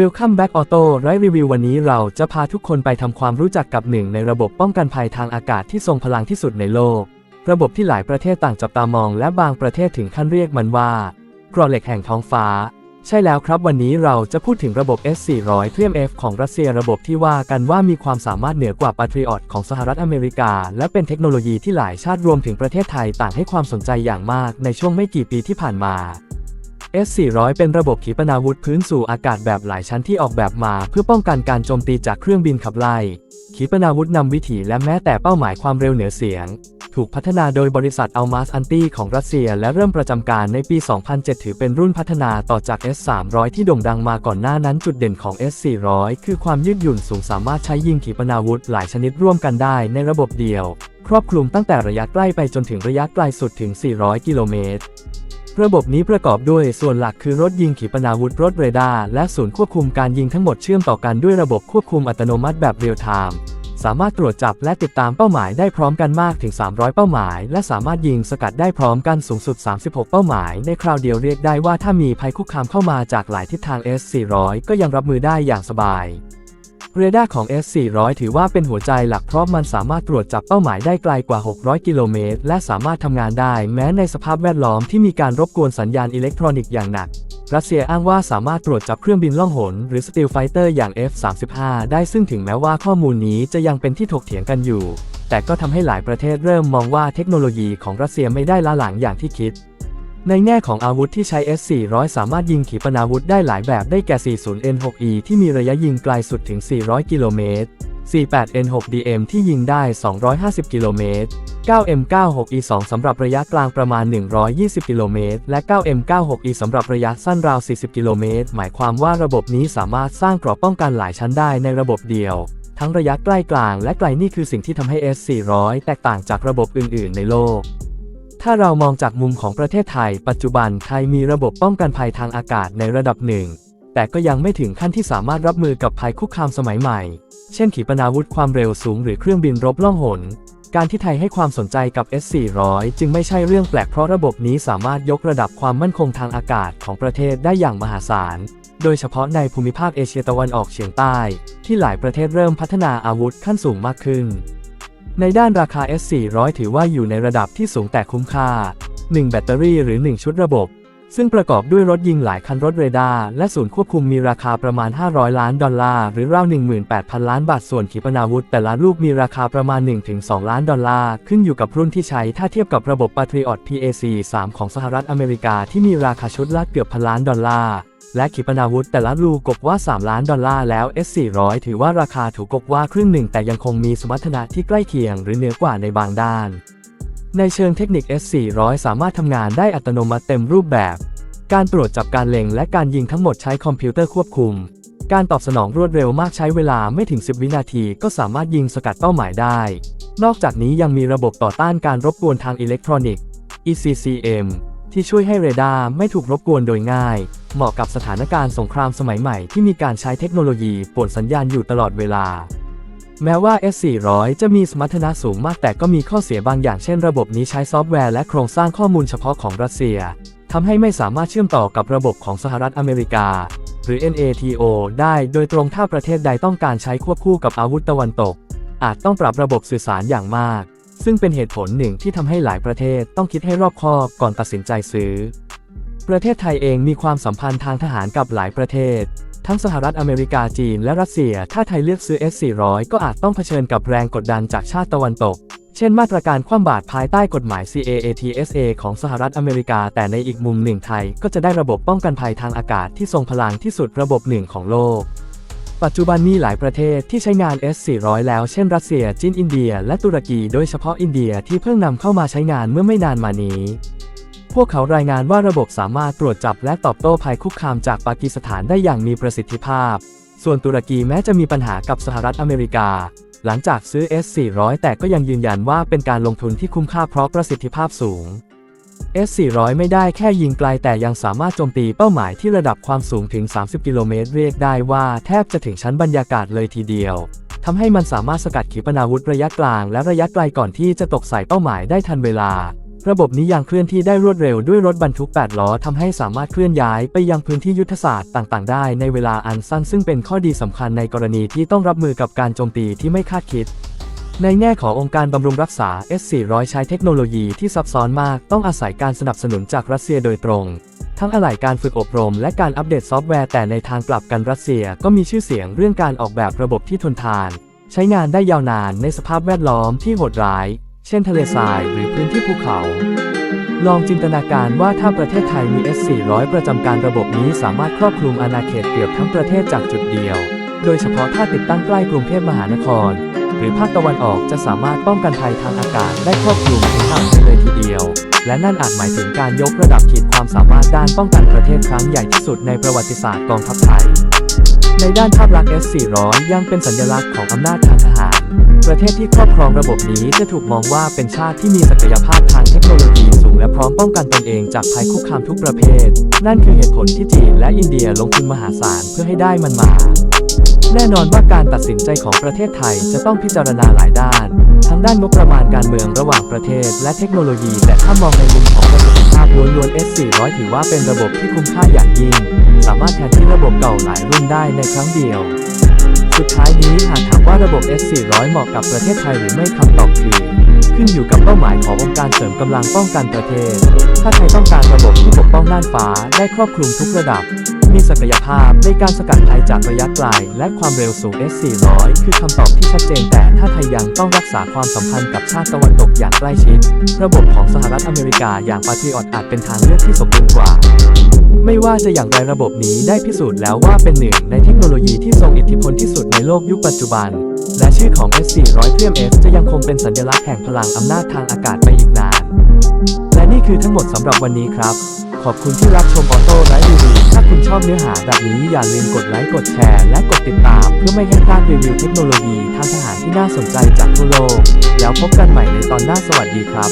Welcome back Auto ไรรีวิววันนี้เราจะพาทุกคนไปทำความรู้จักกับหนึ่งในระบบป้องกันภัยทางอากาศที่ทรงพลังที่สุดในโลก ระบบที่หลายประเทศต่างจับตามองและบางประเทศถึงขั้นเรียกมันว่ากรอเหล็กแห่งท้องฟ้า ใช่แล้วครับวันนี้เราจะพูดถึงระบบ S400 เทียม F ของรัสเซียระบบที่ว่ากันว่ามีความสามารถเหนือกว่า Patriot ของสหรัฐอเมริกา และเป็นเทคโนโลยีที่หลายชาติรวมถึงประเทศไทยต่างให้ความสนใจอย่างมากในช่วงไม่กี่ปีที่ผ่านมา S400 เป็นระบบขีปนาวุธพื้นสู่อากาศแบบหลายชั้นที่ออกแบบมาเพื่อป้องกันการโจมตีจากเครื่องบินขับไล่ ขีปนาวุธนำวิถีและแม้แต่เป้าหมายความเร็วเหนือเสียง ถูกพัฒนาโดยบริษัทอัลมาสอันตี้ของรัสเซียและเริ่มประจำการในปี 2007 ถือเป็นรุ่นพัฒนาต่อจาก S300 ที่โด่งดังมาก่อนหน้านั้นจุดเด่นของ S400 คือความยืดหยุ่นสูงสามารถใช้ยิงขีปนาวุธหลายชนิดร่วมกันได้ในระบบเดียว ครอบคลุมตั้งแต่ระยะใกล้ไปจนถึงระยะไกลสุดถึง 400 กิโลเมตร ระบบนี้ประกอบด้วยส่วนหลักคือรถยิงขีปนาวุธรถเรดาร์และศูนย์ควบคุมการยิงทั้งหมดเชื่อมต่อกันด้วยระบบควบคุมอัตโนมัติแบบเรียลไทม์สามารถตรวจจับและติดตามเป้าหมายได้พร้อมกันมากถึง 300 เป้าหมาย และสามารถยิงสกัดได้พร้อมกันสูงสุด 36 เป้าหมาย ในคราวเดียวเรียกได้ว่าถ้ามีภัยคุกคามเข้ามาจากหลายทิศทาง S400 ก็ยังรับมือได้อย่างสบาย เรดาร์ของ S400 ถือว่าเป็นหัวใจหลักเพราะมันสามารถตรวจจับเป้าหมายได้ไกลกว่า 600 กิโลเมตร และสามารถทำงานได้แม้ในสภาพแวดล้อมที่มีการรบกวนสัญญาณอิเล็กทรอนิกส์อย่างหนัก รัสเซียอ้างว่าสามารถตรวจจับเครื่องบินล่องหน หรือสตีลไฟเตอร์อย่าง F-35 ได้ซึ่งถึงแม้ว่าข้อมูลนี้จะยังเป็นที่ถกเถียงกันอยู่ แต่ก็ทำให้หลายประเทศเริ่มมองว่าเทคโนโลยีของรัสเซียไม่ได้ล้าหลังอย่างที่คิด ในแง่ของอาวุธที่ใช้ S400 สามารถยิงขีปนาวุธได้หลายแบบได้แก่ 40N6E ที่มีระยะยิงไกลสุดถึง 400 กิโลเมตร 48N6DM ที่ยิงได้ 250 กิโลเมตร 9M96E2 สำหรับระยะกลางประมาณ 120 กิโลเมตร และ 9M96E สำหรับระยะสั้นราว 40 กิโลเมตร หมายความว่าระบบนี้สามารถสร้างเกราะป้องกันหลายชั้นได้ในระบบเดียว ทั้งระยะใกล้กลางและไกลนี่คือสิ่งที่ทำให้ S400 แตกต่างจากระบบอื่น ๆ ในโลก ถ้าเรามองจากมุมของประเทศไทย ปัจจุบันไทยมีระบบป้องกันภัยทางอากาศในระดับหนึ่ง แต่ก็ยังไม่ถึงขั้นที่สามารถรับมือกับภัยคุกคามสมัยใหม่ เช่นขีปนาวุธความเร็วสูงหรือเครื่องบินรบล่องหน การที่ไทยให้ความสนใจกับ S400 จึงไม่ใช่เรื่องแปลกเพราะระบบนี้สามารถยกระดับความมั่นคงทางอากาศของประเทศได้อย่างมหาศาล โดยเฉพาะในภูมิภาคเอเชียตะวันออกเฉียงใต้ ที่หลายประเทศเริ่มพัฒนาอาวุธขั้นสูงมากขึ้น ในด้านราคา S400 ถือว่าอยู่ในระดับที่สูงแต่คุ้มค่า 1 แบตเตอรี่หรือ 1 ชุดระบบ ซึ่งประกอบด้วยรถยิงหลายคันรถเรดาร์และศูนย์ควบคุมมีราคาประมาณ 500 ล้านดอลลาร์หรือราว 18,000 ล้านบาทส่วนขีปนาวุธ แต่ละลูกมีราคาประมาณ 1-2 ล้านดอลลาร์ขึ้นอยู่กับรุ่นที่ใช้ถ้าเทียบกับระบบ Patriot PAC-3 ของสหรัฐอเมริกาที่มีราคาชุดละเกือบพันล้านดอลลาร์ และขีปนาวุธแต่ละลูกกบว่า 3 ล้านดอลลาร์แล้ว S400 ถือว่าราคาถูกกบว่าครึ่งหนึ่ง แต่ยังคงมีสมรรถนะที่ใกล้เคียงหรือเหนือกว่าในบางด้าน ในเชิงเทคนิค S400 สามารถทำงานได้อัตโนมัติเต็มรูปแบบ การตรวจจับการเล็งและการยิงทั้งหมดใช้คอมพิวเตอร์ควบคุม การตอบสนองรวดเร็วมากใช้เวลาไม่ถึง 10 วินาทีก็สามารถยิงสกัดเป้าหมายได้ นอกจากนี้ยังมีระบบต่อต้านการรบกวนทางอิเล็กทรอนิกส์ ECCM ที่ช่วยให้เรดาร์ไม่ถูกรบกวนโดยง่าย เหมาะกับสถานการณ์สงครามสมัยใหม่ที่มีการใช้เทคโนโลยีป่วนสัญญาณอยู่ตลอดเวลา แม้ว่า S400 จะมีสมรรถนะสูงมากแต่ก็มีข้อเสียบางอย่างเช่นระบบนี้ใช้ซอฟต์แวร์และโครงสร้างข้อมูลเฉพาะของรัสเซียทำให้ไม่สามารถเชื่อมต่อกับระบบของสหรัฐอเมริกา หรือ NATO ได้โดยตรงถ้าประเทศใดต้องการใช้ควบคู่กับอาวุธตะวันตก อาจต้องปรับระบบสื่อสารอย่างมาก ซึ่งเป็นเหตุผลหนึ่งที่ทำให้หลายประเทศต้องคิดให้รอบคอบก่อนตัดสินใจซื้อ ประเทศไทยเองมีความสัมพันธ์ทางทหารกับหลายประเทศ ทั้งสหรัฐอเมริกาจีนและรัสเซีย ถ้าไทยเลือกซื้อ S400 ก็อาจต้องเผชิญกับแรงกดดันจากชาติตะวันตก เช่นมาตรการคว่ำบาตรภายใต้กฎหมาย CAATSA ของสหรัฐอเมริกา แต่ในอีกมุมหนึ่งไทยก็จะได้ระบบป้องกันภัยทางอากาศที่ทรงพลังที่สุดระบบหนึ่งของโลก ปัจจุบันมีหลายประเทศที่ใช้งาน S400 แล้วเช่นรัสเซีย จีน อินเดีย และตุรกี โดยเฉพาะอินเดียที่เพิ่งนำเข้ามาใช้งานเมื่อไม่นานมานี้ พวกเขารายงานว่าระบบสามารถตรวจจับและตอบโต้ภัยคุกคามจากปากีสถานได้อย่างมีประสิทธิภาพ ส่วนตุรกีแม้จะมีปัญหากับสหรัฐอเมริกา หลังจากซื้อ S400 แต่ก็ยังยืนยันว่าเป็นการลงทุนที่คุ้มค่าเพราะประสิทธิภาพสูง S400 ไม่ได้แค่ยิงไกลแต่ยังสามารถโจมตีเป้าหมายที่ระดับความสูงถึง 30 กิโลเมตรเรียกได้ว่าแทบจะถึงชั้นบรรยากาศเลยทีเดียวทำให้มันสามารถสกัดขีปนาวุธระยะกลางและระยะไกลก่อนที่จะตกใส่เป้าหมายได้ทันเวลา ระบบนี้ยังเคลื่อนที่ได้รวดเร็วด้วยรถบรรทุก 8 ล้อทำให้สามารถเคลื่อนย้ายไปยังพื้นที่ยุทธศาสตร์ต่างๆ ได้ในเวลาอันสั้นซึ่งเป็นข้อดีสำคัญในกรณีที่ต้องรับมือกับการโจมตีที่ไม่คาดคิด ในแง่ขององค์การบำรุงรักษา S400 ใช้เทคโนโลยีที่ซับซ้อนมาก ต้องอาศัยการสนับสนุนจากรัสเซียโดยตรง ทั้งอะไหล่การฝึกอบรม และการอัปเดตซอฟต์แวร์แต่ในทางกลับกันรัสเซียก็มีชื่อเสียงเรื่องการออกแบบระบบที่ทนทาน ใช้งานได้ยาวนานในสภาพแวดล้อมที่โหดร้าย เช่นทะเลทรายหรือพื้นที่ภูเขา ลองจินตนาการว่าถ้าประเทศไทยมี S400 ประจำการระบบนี้สามารถครอบคลุมอาณาเขตเกือบทั้งประเทศจากจุดเดียว โดยเฉพาะถ้าติดตั้งใกล้กรุงเทพมหานคร หรือภาคตะวันออกจะสามารถป้องกันภัยทางอากาศได้ครอบคลุมถึงอ่าวไทยเลยทีเดียว และนั่นอาจหมายถึงการยกระดับขีดความสามารถด้านป้องกันประเทศครั้งใหญ่ที่สุดในประวัติศาสตร์กองทัพไทย ในด้านภาพลักษณ์ S400 ยังเป็นสัญลักษณ์ของอำนาจทางทหาร ประเทศที่ครอบครองระบบนี้จะถูกมองว่าเป็นชาติที่มีศักยภาพทางเทคโนโลยีสูงและพร้อมป้องกันตนเองจากภัยคุกคามทุกประเภท นั่นคือเหตุผลที่จีนและอินเดียลงทุนมหาศาลเพื่อให้ได้มันมา แน่นอนว่าการตัดสินใจของประเทศไทยจะต้องพิจารณาหลายด้าน ทั้งด้านงบประมาณการเมืองระหว่างประเทศ และเทคโนโลยี แต่ถ้ามองในมุมของประสิทธิภาพล้วนๆ S400 ถือว่าเป็นระบบที่คุ้มค่าอย่างยิ่ง สามารถแทนที่ระบบเก่าหลายรุ่นได้ในครั้งเดียว สุดท้ายนี้หากถามว่าระบบ S400 เหมาะกับประเทศไทยหรือไม่คำตอบคือขึ้นอยู่กับเป้าหมายขององค์การเสริมกำลังป้องกันประเทศ ถ้าไทยต้องการระบบที่ปกป้องน่านฟ้าได้ครอบคลุมทุกระดับ มีศักยภาพในการสกัดภัยจากระยะไกลและความเร็วสูง S400 คือคำตอบที่ชัดเจนแต่ถ้าไทยยังต้องรักษาความสัมพันธ์กับชาติตะวันตกอย่างใกล้ชิด ระบบของสหรัฐอเมริกาอย่างปาทริออตอาจเป็นทางเลือกที่สมบูรณ์กว่า ไม่ว่าจะอย่างไรระบบนี้ได้พิสูจน์แล้วว่าเป็นหนึ่งในเทคโนโลยีที่ทรงอิทธิพลที่สุดในโลกยุคปัจจุบัน และชื่อของ S400 เทียม S จะยังคงเป็นสัญลักษณ์แห่งพลังอำนาจทางอากาศไปอีกนาน และนี่คือทั้งหมดสำหรับวันนี้ครับ ขอบคุณที่รับชมออโต้ไลฟ์รีวิวถ้าคุณชอบเนื้อหาแบบนี้อย่าลืมกดไลค์กดแชร์และกดติดตาม เพื่อไม่ให้พลาดรีวิวเทคโนโลยีทางทหารที่น่าสนใจจากทั่วโลก แล้วพบกันใหม่ในตอนหน้าสวัสดีครับ